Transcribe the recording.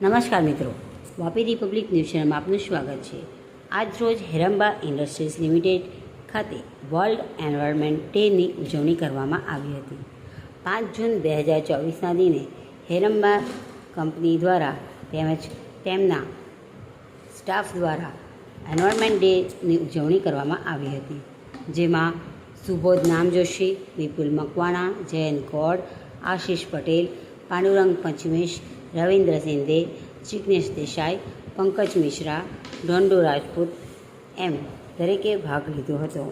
નમસ્કાર મિત્રો. Vapi Republic news ચેનલમાં આપનું સ્વાગત છે. આજ રોજ હેરંબા ઇન્ડસ્ટ્રીઝ લિમિટેડ ખાતે વર્લ્ડ એન્વાયરમેન્ટ ડેની ઉજવણી કરવામાં આવી હતી. પાંચ જૂન બે હજાર ચોવીસના દિને હેરંબા કંપની દ્વારા તેમજ તેમના સ્ટાફ દ્વારા એન્વાયરમેન્ટ ડેની ઉજવણી કરવામાં આવી હતી. જેમાં સુબોધ નામ જોશી વિપુલ મકવાણા, જયંત ગોડ, આશીષ પટેલ, પાંડુરંગ પંચમેશ રવિન્દ્ર સિંધે જિજ્ઞેશ દેસાઈ પંકજ મિશ્રા ઢોંડુ રાજપૂત એમ દરેકે ભાગ લીધો હતો